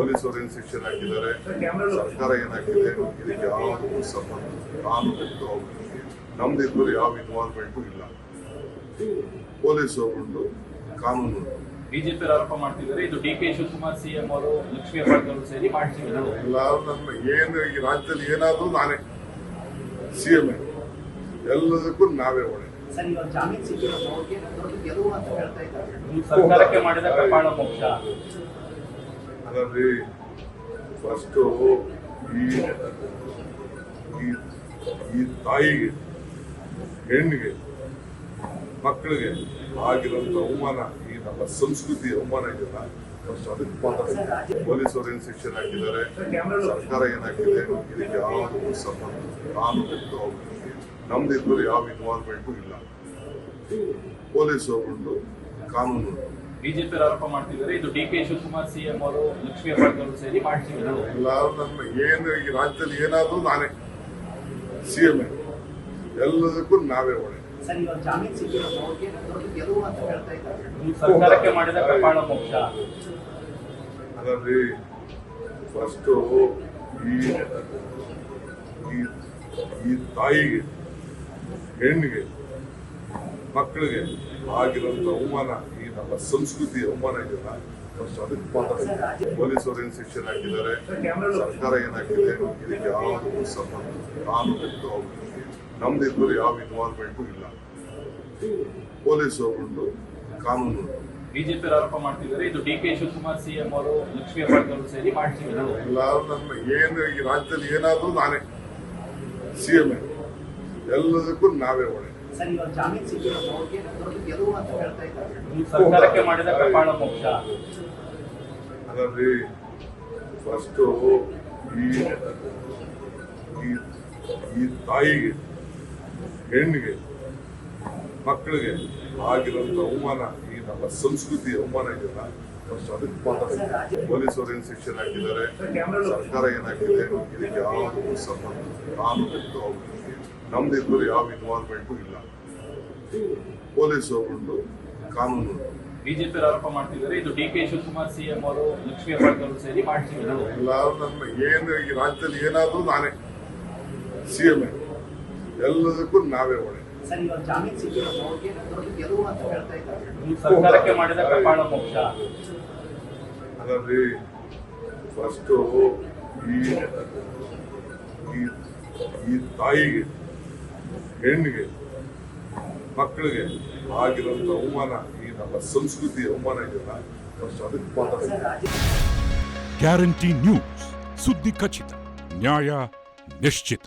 ಪೊಲೀಸರು ಏನು ಶಿಕ್ಷಣ ಹಾಕಿದ್ದಾರೆ. ಸರ್ಕಾರ ಏನಾಗಿದೆ? ಇದಕ್ಕೆ ಯಾವುದು ಸಂಬಂಧ? ಕಾನೂನು ನಮ್ದು ಇಬ್ಬರು ಯಾವ ಇನ್ವಾಲ್ವ್ಮೆಂಟು ಇಲ್ಲ. ಪೊಲೀಸ್ ಉಂಟು ಕಾನೂನು ಉಂಟು. ಬಿಜೆಪಿ ಆರೋಪ ಮಾಡ್ತಿದ್ದಾರೆ. ಇದು ಡಿ ಕೆ ಶಿವಕುಮಾರ್ ಸಿಎಂ ಅವರು ಲಕ್ಷ್ಮೀ ಅವರು ಸೇರಿ ಮಾಡ್ತಿದ್ದಾರೆ ಎಲ್ಲರೂ ನನ್ನ ಏನು ಈ ರಾಜ್ಯದಲ್ಲಿ ಏನಾದರೂ ನಾನೇ. ಸಿ ಎಂ ಎಲ್ಲದಕ್ಕೂ ನಾವೇ ಹೊಣೆ ಸರ್ಕಾರಕ್ಕೆ ಮಾಡಿದ ಕಪಾಳ ಮೋಕ್ಷ. ಅದರಲ್ಲಿ ಫಸ್ಟು ಈ, ಈ- ತಾಯಿಗೆ, ಹೆಣ್ಣಿಗೆ, ಮಕ್ಕಳಿಗೆ ಆಗಿರೋಂಥ ಅವಮಾನ, ಈ ನಮ್ಮ ಸಂಸ್ಕೃತಿ ಅವಮಾನ ಇದೆಯಲ್ಲ ಫಸ್ಟ್ ಅದಕ್ಕೆ ಮಾತಾಡ್ತಾರೆ ಪೊಲೀಸರು ಏನು ಶಿಕ್ಷಣ ಹಾಕಿದ್ದಾರೆ, ಸರ್ಕಾರ ಏನಾಗಿದೆ ಇದಕ್ಕೆ ಯಾವುದು ಸಂಬಂಧ ಕಾನೂನು ನಮ್ದು ಯಾವ ಇನ್ವಾಲ್ವ್ಮೆಂಟು ಇಲ್ಲ ಪೊಲೀಸರು ಉಂಟು ಕಾನೂನು. ಬಿಜೆಪಿ ಆರೋಪ ಮಾಡ್ತಿದ್ದಾರೆ. ಇದು ಡಿ ಕೆ ಶಿವಕುಮಾರ್ ಸಿಎಂ ಅವರು ಲಕ್ಷ್ಮೀ ಅವರು ಸೇರಿ ಎಲ್ಲರೂ ನನ್ನ ಏನು ಈ ರಾಜ್ಯದಲ್ಲಿ ಏನಾದರೂ ನಾನೇ ಸಿ ಎಂ. ಎಲ್ಲದಕ್ಕೂ ನಾವೇ ಹೊಣೆ ಸರ್ಕಾರಕ್ಕೆ ಮಾಡಿದ ಕಪಾಳ ಮೋಕ್ಷ. ಅದರಲ್ಲಿ ಫಸ್ಟು ಈ ಈ- ತಾಯಿಗೆ ಹೆಣ್ಣಿಗೆ ಮಕ್ಕಳಿಗೆ ಆಗಿರೋಂಥ ಅವಮಾನ ನಮ್ಮ ಸಂಸ್ಕೃತಿ ಅವಮಾನ ಇದೆಯಲ್ಲ ಫಸ್ಟ್ ಅದಕ್ಕೆ ಪೊಲೀಸರು ಏನು ಶಿಕ್ಷಣ ಹಾಕಿದ್ದಾರೆ ಸರ್ಕಾರ ಏನಾಗಿದೆ ಇದಕ್ಕೆ ಯಾವುದು ಸಂಬಂಧ ಕಾನೂನು ನಮ್ದು ಇಬ್ಬರು ಯಾವ ಇನ್ವಾಲ್ವ್ಮೆಂಟು ಇಲ್ಲ. ಪೊಲೀಸರು ಉಂಟು. ಕಾನೂನು. ಬಿಜೆಪಿ ಆರೋಪ ಮಾಡ್ತಿದ್ದಾರೆ ಇದು ಡಿ ಕೆ ಶಿವಕುಮಾರ್ ಸಿಎಂ ಅವರು ಲಕ್ಷ್ಮೀ ಹೆಬ್ಬಾಳ್ಕರ್ ಸೇರಿ ಮಾಡ್ತಿದ್ದಾರೆ ಎಲ್ಲರೂ ನನ್ನ ಏನು ಈ ರಾಜ್ಯದಲ್ಲಿ ಏನಾದರೂ ನಾನೇ ಸಿ ಎಂ. ಎಲ್ಲದಕ್ಕೂ ನಾವೇ ಹೊಣೆ ಸರ್ಕಾರಕ್ಕೆ ಮಾಡಿದ ಕಪಾಳ ಮೋಕ್ಷ. ಅದರಲ್ಲಿ ಫಸ್ಟು ಈ ಈ- ಈ ತಾಯಿಗೆ ಹೆಣ್ಣಿಗೆ ಮಕ್ಕಳಿಗೆ ಆಗಿರೋಂಥ ಅವಮಾನ ಈ ನಮ್ಮ ಸಂಸ್ಕೃತಿ ಅವಮಾನ ಇದೆಯಲ್ಲ ಅದಕ್ಕೆ ಪೊಲೀಸರು ಏನು ಶಿಕ್ಷಣ ಹಾಕಿದ್ದಾರೆ. ಸರ್ಕಾರ ಏನಾಗಿದೆ? ಇದಕ್ಕೆ ಯಾವುದು ಸಂಬಂಧ ಕಾನೂನು ಜವಾಬ್ದಾರಿ ನಮ್ದು ಇದ್ರೂ ಯಾವ ಇನ್ವಾಲ್ವ್ಮೆಂಟು ಇಲ್ಲ. ಪೊಲೀಸ್ ಉಂಟು ಕಾನೂನು. ಬಿಜೆಪಿ ಆರೋಪ ಮಾಡ್ತಿದ್ದಾರೆ. ಇದು ಡಿ ಕೆ ಶಿವಕುಮಾರ್ ಸಿಎಂ ಅವರು ಲಕ್ಷ್ಮೀ ಅವರು ಸೇರಿ ಮಾಡಿಸಿದ್ರು ಎಲ್ಲರೂ ನನ್ನ ಏನು ಈ ರಾಜ್ಯದಲ್ಲಿ ಏನಾದರೂ ನಾನೇ ಸಿ ಎಂ ಎಲ್ಲದಕ್ಕೂ ನಾವೇ ಹೊಣೆ ಸರ್ ಇವಾಗ ಜಾಮೀನು ಸಿಕ್ಕಿರೋದು ಅವ್ರಿಗೆ ದೊಡ್ಡ ಗೆಲುವು ಅಂತ ಹೇಳ್ತಾ ಇದ್ದಾರೆ. ಇದು ಸರ್ಕಾರಕ್ಕೆ ಮಾಡಿದ ಕಪಾಳ ಮೋಕ್ಷ. ಅದರಲ್ಲಿ ಫಸ್ಟು ಈ ಈ- ಈ ತಾಯಿಗೆ ಹೆಣ್ಣಿಗೆ ಮಕ್ಕಳಿಗೆ ಆಗಿರೋಂಥ ಅವಮಾನ ಈ ನಮ್ಮ ಸಂಸ್ಕೃತಿ ಅವಮಾನ ಇದೆಯಲ್ಲ ಫಸ್ಟ್ ಅದಕ್ಕೆ ಮಾತಾಡ್ತಾರೆ ಗ್ಯಾರಂಟಿ ನ್ಯೂಸ್ ಸುದ್ದಿ ಖಚಿತ ನ್ಯಾಯ ನಿಶ್ಚಿತ.